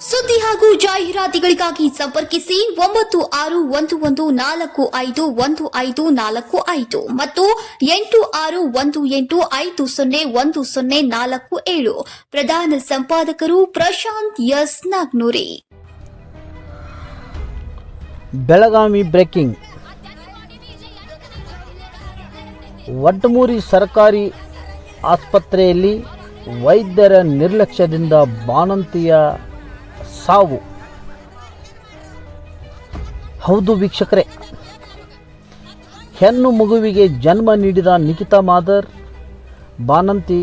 ಸುದ್ದಿ ಹಾಗೂ ಜಾಹೀರಾತುಗಳಿಗಾಗಿ ಸಂಪರ್ಕಿಸಿ ಒಂಬತ್ತು ಆರು ಒಂದು ಒಂದು ನಾಲ್ಕು ಐದು ಒಂದು ಐದು ನಾಲ್ಕು ಐದು ಮತ್ತು ಎಂಟು ಆರು ಒಂದು ಎಂಟು ಐದು ಸೊನ್ನೆ ಒಂದು ಸೊನ್ನೆ ನಾಲ್ಕು ಏಳು. ಪ್ರಧಾನ ಸಂಪಾದಕರು ಪ್ರಶಾಂತ್ ಎಸ್ ನಾಗ್ನೂರಿ. ಬೆಳಗಾವಿ ಬ್ರೇಕಿಂಗ್. ವಡ್ಮೂರಿ ಸರ್ಕಾರಿ ಆಸ್ಪತ್ರೆಯಲ್ಲಿ ವೈದ್ಯರ ನಿರ್ಲಕ್ಷ್ಯದಿಂದ ಬಾಣಂತಿಯ ಸಾವು. ಹೌದು ವೀಕ್ಷಕರೇ. ಹೆಣ್ಣು ಮಗುವಿಗೆ ಜನ್ಮ ನೀಡಿದ ನಿಖಿತಾ ಮಾದರ್ ಬಾನಂತಿ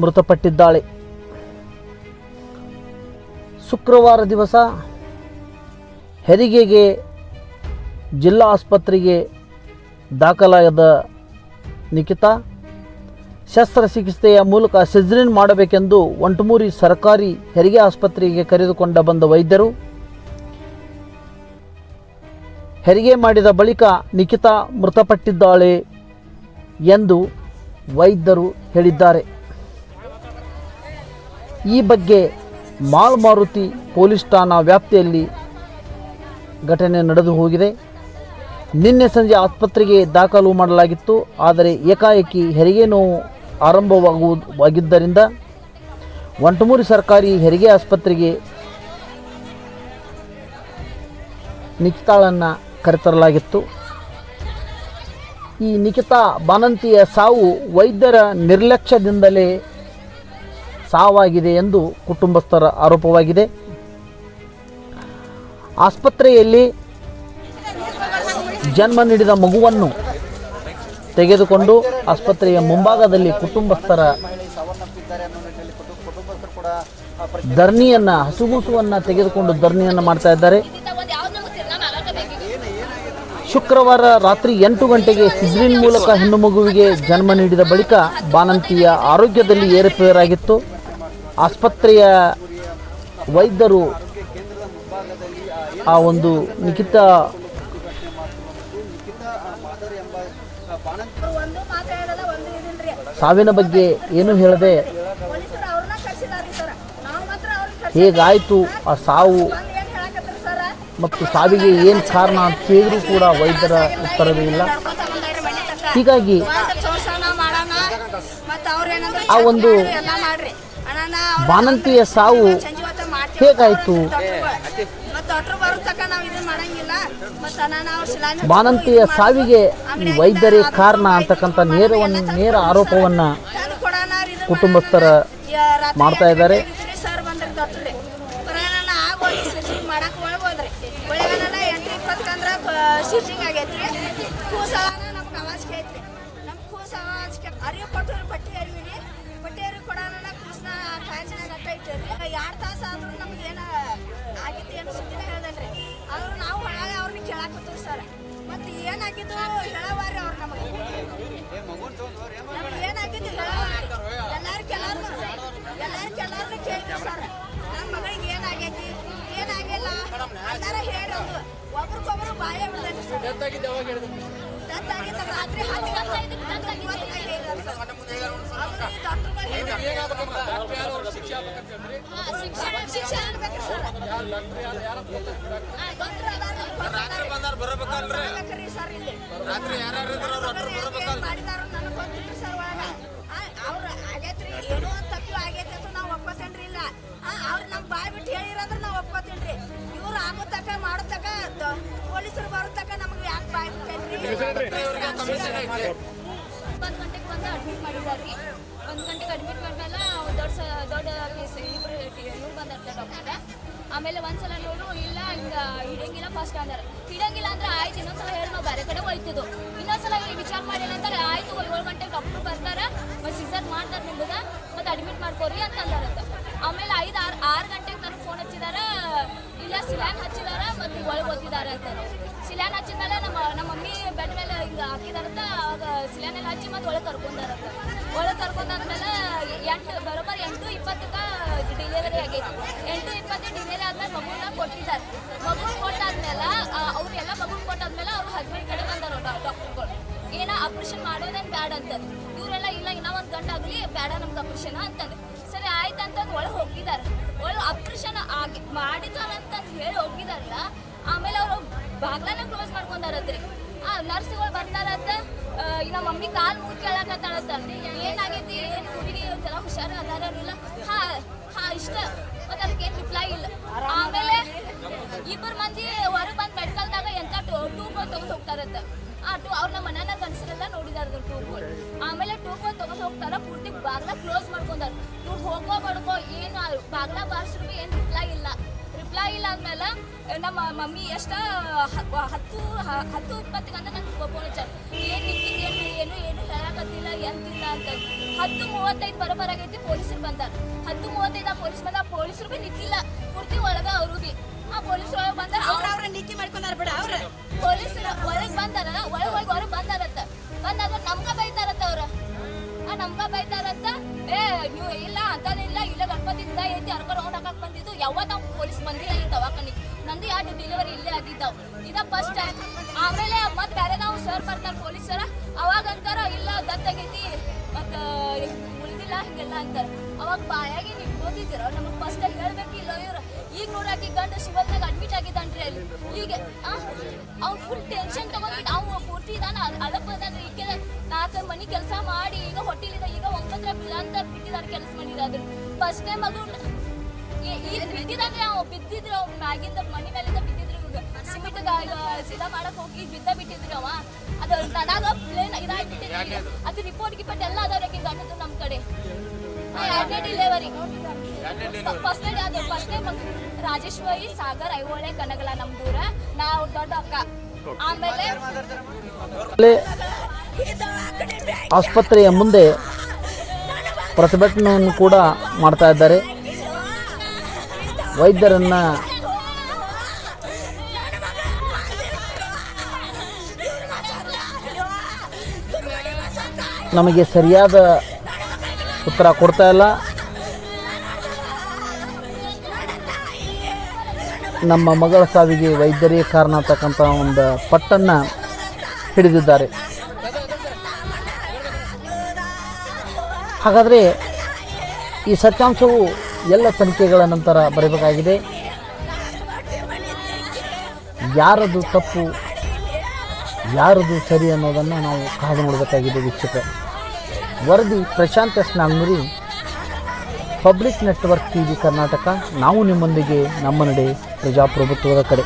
ಮೃತಪಟ್ಟಿದ್ದಾಳೆ. ಶುಕ್ರವಾರ ದಿವಸ ಹೆರಿಗೆಗೆ ಜಿಲ್ಲಾ ಆಸ್ಪತ್ರೆಗೆ ದಾಖಲಾದ ನಿಖಿತಾ ಶಸ್ತ್ರಚಿಕಿತ್ಸೆಯ ಮೂಲಕ ಸಿಜ್ರಿನ್ ಮಾಡಬೇಕೆಂದು ಒಂಟಮೂರಿ ಸರ್ಕಾರಿ ಹೆರಿಗೆ ಆಸ್ಪತ್ರೆಗೆ ಕರೆದುಕೊಂಡ ಬಂದ ವೈದ್ಯರು, ಹೆರಿಗೆ ಮಾಡಿದ ಬಳಿಕ ನಿಖಿತಾ ಮೃತಪಟ್ಟಿದ್ದಾಳೆ ಎಂದು ವೈದ್ಯರು ಹೇಳಿದ್ದಾರೆ. ಈ ಬಗ್ಗೆ ಮಾಲ್ ಮಾರುತಿ ಪೊಲೀಸ್ ಠಾಣಾ ವ್ಯಾಪ್ತಿಯಲ್ಲಿ ಘಟನೆ ನಡೆದು ಹೋಗಿದೆ. ನಿನ್ನೆ ಸಂಜೆ ಆಸ್ಪತ್ರೆಗೆ ದಾಖಲು ಮಾಡಲಾಗಿತ್ತು, ಆದರೆ ಏಕಾಏಕಿ ಹೆರಿಗೆ ನೋವು ಆರಂಭವಾಗುವಾಗಿದ್ದರಿಂದ ವಂಟಮೂರಿ ಸರ್ಕಾರಿ ಹೆರಿಗೆ ಆಸ್ಪತ್ರೆಗೆ ನಿಖಿತಾಳನ್ನು ಕರೆತರಲಾಗಿತ್ತು. ಈ ನಿಖಿತಾ ಬಾನಂತಿಯ ಸಾವು ವೈದ್ಯರ ನಿರ್ಲಕ್ಷ್ಯದಿಂದಲೇ ಸಾವಾಗಿದೆ ಎಂದು ಕುಟುಂಬಸ್ಥರ ಆರೋಪವಾಗಿದೆ. ಆಸ್ಪತ್ರೆಯಲ್ಲಿ ಜನ್ಮ ನೀಡಿದ ಮಗುವನ್ನು ತೆಗೆದುಕೊಂಡು ಆಸ್ಪತ್ರೆಯ ಮುಂಭಾಗದಲ್ಲಿ ಕುಟುಂಬಸ್ಥರ ಧರಣಿಯನ್ನು ಹಸುಗೂಸುವನ್ನು ತೆಗೆದುಕೊಂಡು ಧರಣಿಯನ್ನು ಮಾಡ್ತಾ ಇದ್ದಾರೆ. ಶುಕ್ರವಾರ ರಾತ್ರಿ ಎಂಟು ಗಂಟೆಗೆ ಸಿಜ್ರಿನ್ ಮೂಲಕ ಹೆಣ್ಣು ಮಗುವಿಗೆ ಜನ್ಮ ನೀಡಿದ ಬಳಿಕ ಬಾನಂತಿಯ ಆರೋಗ್ಯದಲ್ಲಿ ಏರುಪೇರಾಗಿತ್ತು. ಆಸ್ಪತ್ರೆಯ ವೈದ್ಯರು ಆ ಒಂದು ನಿಖಿತ ಸಾವಿನ ಬಗ್ಗೆ ಏನು ಹೇಳದೆ ಹೇಗಾಯಿತು ಆ ಸಾವು? ಮತ್ತು ಸಾವಿಗೆ ಏನು ಕಾರಣ ಅಂತ ಕೇಳಿದ್ರು ಕೂಡ ವೈದ್ಯರ ಉತ್ತರವೇ ಇಲ್ಲ. ಹೀಗಾಗಿ ಆ ಒಂದು ಬಾನಂತಿಯ ಸಾವು ಹೇಗಾಯ್ತು ಮತ್ತೆ ಡಾಕ್ಟರ್ ಬರೋ ತನಕ ನಾವು ಇದನ್ನ ಮಾಡಂಗಿಲ್ಲ ಬಾಣಂತಿಯ ಸಾವಿಗೆ ಈ ವೈದ್ಯರೇ ಕಾರಣ ಅಂತಕ್ಕಂಥ ನೇರವನ್ನು, ನೇರ ಆರೋಪವನ್ನು ಕುಟುಂಬಸ್ಥರ ಮಾಡ್ತಾ ಇದ್ದಾರೆ. ಎರಡು ತಾಸು ಆದ್ರೂ ನಮ್ಗೆ ಏನ ಏನು ಸುದ್ದಿನ ಅವ್ರು ನಮಗೆ ಏನಾಗಿಲ್ಲ ಎಲ್ಲಾರ ಹೇಳೋದು ಒಬ್ರಿಗೊಬ್ರು ರಾತ್ರಿ ಹತ್ತು ಆಗ್ಬೇಕ್ರಿ ಸರ್? ಸರ್ ಇಲ್ಲಿ ಮಾಡಿದಾರ ಸರ್ ಒಳಗ. ಅವ್ರ ಆಗೈತ್ರಿ ಏನೋ ಒಂದ್ ತಪ್ಪು ಆಗೈತೆ ಅಂತ ನಾವು ಒಪ್ಕೋತೇನ್ರಿ ಇಲ್ಲ. ಅವ್ರು ನಮ್ಮ ಬಾಯ್ ಬಿಟ್ಟು ಹೇಳಿರಂದ್ರೆ ನಾವು ಒಪ್ಕೋತೇನ್ರಿ. ಇವ್ರು ಆಗೋ ತಕ ಮಾಡೋ ಪೊಲೀಸರು ಬರೋ ತಕ ನಮಗೆ ಯಾಕೆ ಬಾಯ್ ಬಿಟ್ಟೇನ್ರಿ? ಒಂದು ಗಂಟೆಗೆ ಬಂದು ಅಡ್ಮಿಟ್ ಮಾಡಿದ್ದಾರೆ ಒಂದು ಗಂಟೆಗೆ ಅಡ್ಮಿಟ್ ಮಾಡಿದ್ಮೇಲೆ ದೊಡ್ಡ ದೊಡ್ಡ ಇಬ್ಬರು ಬಂದಿರ್ತಾರೆ ಡಾಕ್ಟರ್. ಆಮೇಲೆ ಒಂದ್ಸಲ ನೋಡು ಹಿಡಿಯಂಗಿಲ್ಲ ಫಸ್ಟ್ ಅಂದ್ರೆ ಹಿಡಂಗಿಲ್ಲ ಅಂದ್ರೆ ಆಯ್ತು, ಇನ್ನೊಂದ್ಸಲ ಹೇಳಿ, ನಾವು ಬೇರೆ ಕಡೆ ಹೋಯ್ತಿದ್ದು. ಇನ್ನೊಂದ್ಸಲ ವಿಚಾರ ಮಾಡಿಲ್ಲ ಅಂತಾರೆ, ಆಯ್ತು, ಏಳು ಗಂಟೆಗೆ ಡಾಕ್ಟರ್ ಬರ್ತಾರೆ. ಮತ್ತು ಸಿಸರ್ ಮಾಡ್ತಾರೆ ನಿಮ್ಗೆ, ಮತ್ತು ಅಡ್ಮಿಟ್ ಮಾಡ್ಕೋರಿ ಅಂತ ಆಮೇಲೆ ಐದು, ಆರು ಆರು ಗಂಟೆಗೆ ನನಗೆ ಫೋನ್ ಹಚ್ಚಿದಾರ, ಇಲ್ಲ ಸಿಲ್ಯಾನ್ ಹಚ್ಚಿದಾರ, ಮತ್ತು ಒಳಗೆ ಓದಿದ್ದಾರೆ ಅಂತಾರೆ. ಸಿಲ್ಯಾನ್ ಹಚ್ಚಿದ್ಮೇಲೆ ನಮ್ಮ ನಮ್ಮ ಮಮ್ಮಿ ಬೆಡ್ ಮೇಲೆ ಹಿಂಗೆ ಹಾಕಿದಾರಂತ ಆಗ ಸಿಲ್ಯಾನೆಲ್ಲ ಹಚ್ಚಿ ಮತ್ತು ಒಳಗೆ ಕರ್ಕೊಂಡಾರ ಒಳಗೆ ಕರ್ಕೊಂಡಾದ್ಮೇಲೆ ಎಂಟು, ಬರೋಬ್ಬರ ಎಂಟು ಇಪ್ಪತ್ತಕ್ಕೆ ಡಿಲಿವರಿ ಆಗೈತಿ. ಎಂಟು ಇಪ್ಪತ್ತು ಡಿಲಿವರಿ ಆದ್ಮೇಲೆ ಮಗುನ ಕೊಟ್ಟಿದ್ದಾರೆ. ಮಗು ಆಪರೇಷನ್ ಮಾಡೋದೇನ್ ಬ್ಯಾಡ ಅಂತಂದು ಇವರೆಲ್ಲ ಇಲ್ಲ, ಇನ್ನ ಒಂದು ಗಂಟೆ ಆಗಲಿ ಬೇಡ ನಮ್ಗೆ ಆಪರೇಷನ್ ಅಂತಂದ್ರೆ ಸರಿ, ಆಯ್ತು ಅಂತಂದು ಒಳಗೆ ಹೋಗಿದ್ದಾರೆ ಒಳಗೆ ಆಪ್ರೇಷನ್ ಆಗಿ ಅಂತಂದು ಹೇಳಿ ಹೋಗಿದಾರಲ್ಲ, ಆಮೇಲೆ ಅವರು ಬಾಗ್ಲನ ಕ್ಲೋಸ್ ಮಾಡ್ಕೊಂಡಾರತ್ರಿ. ಆ ನರ್ಸ್ಗಳು ಬರ್ತಾರತ್ತ ಇನ್ನ ಮಮ್ಮಿ ಕಾಲ್ ಮುಗಿ ಕೇಳಕತ್ತಾಳತ್ತಲ್ರಿ ಏನಾಗೈತಿ, ಏನು ಹುಡುಗಿ ಹುಷಾರು ಹುಷಾರ ಅದಾರಿಲ್ಲ ಹಾ ಹಾ, ಇಷ್ಟ. ಮತ್ತೆ ಅದಕ್ಕೆ ಏನು ರಿಪ್ಲೈ ಇಲ್ಲ. ಇಲ್ಲ ನಮ್ಮ ಮಮ್ಮಿ ಎಷ್ಟ ಹತ್ತು ಹತ್ತು ಇಪ್ಪತ್ತಿಗಂತ ನಂಗೆ ಫೋನ್ ಹಚ್ಚಾರ ಏನು ಏನು ಏನು ಏನು ಹೇಳಕತ್ತಿಲ್ಲ ಎಂತಿಲ್ಲ ಅಂತ. ಹತ್ತು ಮೂವತ್ತೈದು ಬರೋಬರಾಗೈತಿ ಪೊಲೀಸರು ಬಂದಾರ ಹತ್ತು ಮೂವತ್ತೈದು ಆ ಪೊಲೀಸ್ ಬಂದ ಪೊಲೀಸರು ಬಿ ನಿಕ್ಕಿಲ್ಲ ಪೂರ್ತಿ ಒಳಗ ಅವರು ಬಿ. ಆ ಪೊಲೀಸ್ ಒಳಗೆ ಬಂದಾರ ಅವ್ರ ಅವ್ರ. ನಿಕ್ಕಿ ಮಾಡ್ಕೊಂಡಾರ ಬಿಡ ಅವ್ರ. ಪೊಲೀಸರು ಒಳಗೆ ಬಂದಾರ ಒಳಗೆ ಹೋಗಿ ಹೊರಗೆ ಬಂದಾರತ್ತ ಬಂದಾಗ ನಮ್ಗ ಬೈತಾರತ್ತ ಅವ್ರ. ಆ ನಮ್ಗ ಬೈತಾರಂತ ಏ ನೀವು ಇಲ್ಲ ಅಂತದಿಲ್ಲ ಇಲ್ಲ ಗಣಪತಿ ಇದ್ದ ಐತಿ ಅರ್ಕ ರೌಂಡ್ ಹಾಕಕ್ ಬಂದಿದ್ದು ಯಾವತ್ತ ಪೊಲೀಸ್ ಬಂದಿಲ್ಲ ಈ ದವಾಖಾನಿಗೆ ನಂದು ಎರಡು ಡೆಲಿವರಿ ಇಲ್ಲೇ ಆಗಿದ್ದಾವ್. ಇದ ಫಸ್ಟ್ ಟೈಮ್ ಆಮೇಲೆ ಮತ್ ಬೇರೆ ನಾವು ಸರ್ ಬರ್ತಾರ ಪೊಲೀಸರ. ಅವಾಗ ಅಂತಾರ ಇಲ್ಲ, ದತ್ತಾಗೈತಿ, ಮತ್ತು ಉಳಿದಿಲ್ಲ, ಹಿಂಗೆಲ್ಲ ಅಂತಾರ. ಅವಾಗ ಬಾಯಾಗಿ ನೀವು ಓದಿದ್ದೀರ ನಮಗೆ ಫಸ್ಟ್ ಹೇಳ್ಬೇಕಿಲ್ಲ ಇವ್ರು. ಈಗ ನೋಡಾಕಿ ಗಂಡ ಶಿವತ್ನಾಗ ಅಡ್ಮಿಟ್ ಆಗಿದ್ದಾನ್ರಿ ಅಲ್ಲಿ. ಈಗ ಅವ್ನು ಫುಲ್ ಟೆನ್ಷನ್ ತಗೊಂಡ್ಬಿಟ್ಟು ಅವ್ನು ಪೂರ್ತಿ ಇದಾನ ಅಳಪ್ ಅದಾನ್ರಿ ಈಗ ನಾಲ್ಕು ಮನಿ ಕೆಲಸ ಮಾಡಿ, ಈಗ ಹೊಟ್ಟಿಲಿದ. ಈಗ ಒಂಬತ್ತರ ಅಂತ ಬಿಟ್ಟಿದ್ದಾರೆ ಕೆಲಸ ಮಾಡಿದ್ರು ಫಸ್ಟ್ ಟೈಮ್ ಅದು ಬಿದ್ದಿದ್ದಾನ್ರಿ ಅವ್ ಬಿದ್ದಿದ್ರು ಮ್ಯಾಗಿಂದ ಮನಿ ಮೇಲಿಂದ ಬಿದ್ದಿದ್ರು ಸಿಮೆಂಟ್ ಸೀದಾ ಮಾಡಕ್ ಹೋಗಿ ಬಿದ್ದ ಅವ. ಅದು ನನಗ ಪ್ಲೇನ್ ಇದಾಗ್ಬಿಟ್ಟಿದ್ರಿ ಅದು ರಿಪೋರ್ಟ್ ಗಿಪೋರ್ಟ್ ಎಲ್ಲ ಅದಾವ್ರಿ ಗಂಡದು ನಮ್ ಕಡೆ. ಎರಡನೇ ಡಿಲಿವರಿ ಫಸ್ಟ್ ಅದು ಫಸ್ಟ್ ರಾಜೇಶ್ವರಿ, ಸಾಗರ್, ಐಹೊಳೆ, ಕನಗಲ ನಮ್ದೂರ ನಾವು ದೊಡ್ಡ ಅಕ್ಕ. ಆಮೇಲೆ ಆಸ್ಪತ್ರೆಯ ಮುಂದೆ ಪ್ರತಿಭಟನೆಯನ್ನು ಕೂಡ ಮಾಡ್ತಾ ಇದ್ದಾರೆ. ವೈದ್ಯರನ್ನು ನಮಗೆ ಸರಿಯಾದ ಉತ್ತರ ಕೊಡ್ತಾ ಇಲ್ಲ. ನಮ್ಮ ಮಗಳ ಸಾವಿಗೆ ವೈದ್ಯರೇ ಕಾರಣ ಅಂತಕ್ಕಂಥ ಒಂದು ಪಟ್ಟನ್ನು ಹಿಡಿದಿದ್ದಾರೆ. ಹಾಗಾದರೆ ಈ ಸತ್ಯಾಂಶವು ಎಲ್ಲ ತನಿಖೆಗಳ ನಂತರ ಬರಬೇಕಾಗಿದೆ. ಯಾರದು ತಪ್ಪು, ಯಾರದು ಸರಿ ಅನ್ನೋದನ್ನು ನಾವು ಕಾದು ನೋಡಬೇಕಾಗಿದೆ ವೀಕ್ಷಕ ವರದಿ Prashant S Nagnoori public network T V Karnataka, ನಾವು ನಿಮ್ಮೊಂದಿಗೆ ನಮ್ಮ ನಡೆ ಪ್ರಜಾಪ್ರಭುತ್ವದ ಕಡೆ.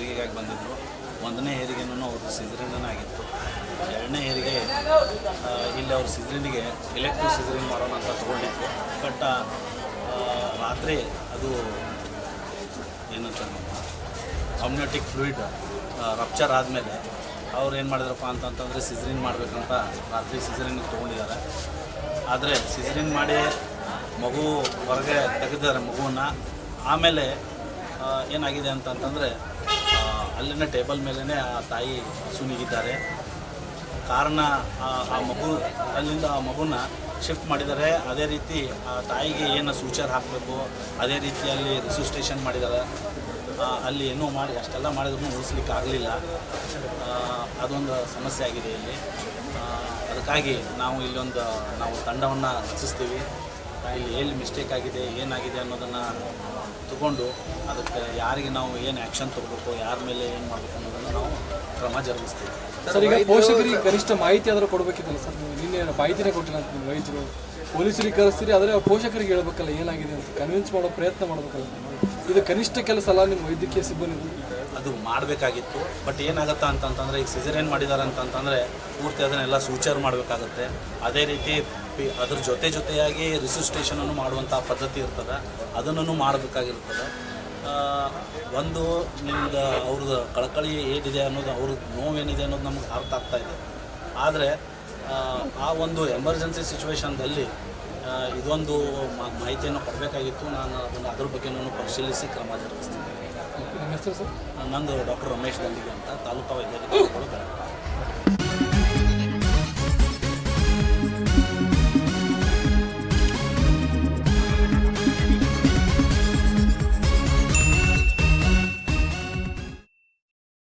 ಹೆರಿಗೆಗಾಗಿ ಬಂದಿದ್ದರು ಒಂದನೇ ಹೆರಿಗೆನೂ ಅವ್ರದ್ದು ಸಿಜರಿನ್ ಆಗಿತ್ತು. ಎರಡನೇ ಹೆರಿಗೆ ಇಲ್ಲಿ ಅವ್ರ ಸಿಜರಿನಿಗೆ ಎಲೆಕ್ಟ್ರಿಕ್ ಸಿಜರಿನ್ ಮಾಡೋಣ ಅಂತ ತೊಗೊಂಡಿತ್ತು ಬಟ್ ರಾತ್ರಿ ಅದು ಏನಂತ ಅಮ್ನಿಯೋಟಿಕ್ ಫ್ಲೂಯಿಡ್ ರಪ್ಚರ್ ಆದಮೇಲೆ ಅವ್ರು ಏನು ಮಾಡಿದ್ರಪ್ಪ ಅಂತಂತಂದರೆ ಸಿಜರಿನ್ ಮಾಡಬೇಕಂತ ರಾತ್ರಿ ಸಿಜರಿನ್ಗೆ ತೊಗೊಂಡಿದ್ದಾರೆ. ಆದರೆ ಸಿಜರಿನ್ ಮಾಡಿ ಮಗು ಹೊರಗೆ ತೆಗೆದಿದ್ದಾರೆ ಮಗುವನ್ನು. ಆಮೇಲೆ ಏನಾಗಿದೆ ಅಂತಂತಂದರೆ ಅಲ್ಲಿನ ಟೇಬಲ್ ಮೇಲೇ ಆ ತಾಯಿ ಸುನಿಗಿದ್ದಾರೆ. ಕಾರಣ ಆ- ಮಗು, ಅಲ್ಲಿಂದ ಆ ಮಗುನ ಶಿಫ್ಟ್ ಮಾಡಿದ್ದಾರೆ. ಅದೇ ರೀತಿ ಆ ತಾಯಿಗೆ ಏನು ಸೂಚರ್ ಹಾಕಬೇಕು, ಅದೇ ರೀತಿಯಲ್ಲಿ ರಿಸಿಸ್ಟ್ರೇಷನ್ ಮಾಡಿದ್ದಾರೆ. ಅಲ್ಲಿ ಏನೂ ಮಾಡಿ, ಅಷ್ಟೆಲ್ಲ ಮಾಡಿದ್ರು ಉಳಿಸ್ಲಿಕ್ಕೆ ಆಗಲಿಲ್ಲ. ಅದೊಂದು ಸಮಸ್ಯೆ ಆಗಿದೆ ಇಲ್ಲಿ. ಅದಕ್ಕಾಗಿ ನಾವು ಇಲ್ಲೊಂದು, ನಾವು ತಂಡವನ್ನು ರಚಿಸ್ತೀವಿ. ಇಲ್ಲಿ ಎಲ್ಲಿ ಮಿಸ್ಟೇಕ್ ಆಗಿದೆ, ಏನಾಗಿದೆ ಅನ್ನೋದನ್ನು ತಗೊಂಡು ಅದಕ್ಕೆ ಯಾರಿಗೆ ನಾವು ಏನು ಆ್ಯಕ್ಷನ್ ತಗೋಬೇಕು ಯಾರ ಮೇಲೆ ಏನು ಮಾಡಬೇಕು ಅನ್ನೋದನ್ನು ನಾವು ಕ್ರಮ ಜರುಗಿಸ್ತೀವಿ. ಸರ್ ಈಗ ಪೋಷಕರಿಗೆ ಕನಿಷ್ಠ ಮಾಹಿತಿ ಆದರೂ ಕೊಡಬೇಕಿತ್ತಲ್ಲ ಸರ್? ನೀವು ನಿನ್ನೆ ಮಾಹಿತಿನೇ ಕೊಟ್ಟಿಲ್ಲ ಅಂತ ನಿಮ್ಮ ವೈದ್ಯರು. ಪೊಲೀಸರಿಗೆ ಕರೆಸ್ತೀರಿ ಆದರೆ ಪೋಷಕರಿಗೆ ಹೇಳ್ಬೇಕಲ್ಲ ಏನಾಗಿದೆ ಅಂತ ಕನ್ವಿನ್ಸ್ ಮಾಡೋ ಪ್ರಯತ್ನ ಮಾಡಬೇಕಲ್ಲ ಇದು ಕನಿಷ್ಠ ಕೆಲಸ ಅಲ್ಲ ನಿಮ್ಮ ವೈದ್ಯಕೀಯ ಸಿಬ್ಬಂದಿ ಅದು ಮಾಡಬೇಕಾಗಿತ್ತು ಬಟ್ ಏನಾಗುತ್ತಾ ಅಂತಂತಂದರೆ ಈಗ ಸಿಜರೇನ್ ಮಾಡಿದ್ದಾರೆ ಅಂತಂತಂದರೆ ಪೂರ್ತಿ ಅದನ್ನೆಲ್ಲ ಸೂಚರ್ ಮಾಡಬೇಕಾಗುತ್ತೆ. ಅದೇ ರೀತಿ ಅದ್ರ ಜೊತೆ ಜೊತೆಯಾಗಿ ರಿಸಿಸ್ಟೇಷನನ್ನು ಮಾಡುವಂಥ ಪದ್ಧತಿ ಇರ್ತದೆ. ಅದನ್ನು ಮಾಡಬೇಕಾಗಿರ್ತದೆ. ಒಂದು ನಿಮ್ದು ಅವ್ರದ್ದು ಕಳಕಳಿ ಏನಿದೆ ಅನ್ನೋದು ಅವ್ರ ನೋವೇನಿದೆ ಅನ್ನೋದು ನಮ್ಗೆ ಅರ್ಥ ಆಗ್ತಾ ಇದೆ. ಆದರೆ ಆ, ಒಂದು ಎಮರ್ಜೆನ್ಸಿ ಸಿಚುವೇಶನ್ದಲ್ಲಿ ಇದೊಂದು ಮಾಹಿತಿಯನ್ನು ಕೊಡಬೇಕಾಗಿತ್ತು. ನಾನು ಅದನ್ನು ಅದ್ರ ಬಗ್ಗೆನೂ ಪರಿಶೀಲಿಸಿ ಕ್ರಮ ಜರುಗಿಸ್ತೀನಿ. ಸರ್? ನಂದು ಡಾಕ್ಟರ್ ರಮೇಶ್ ದಂಡಿಗೆ ಅಂತ ತಾಲೂಕಾ ವೈದ್ಯಾಧಿಕಾರಿಗಳು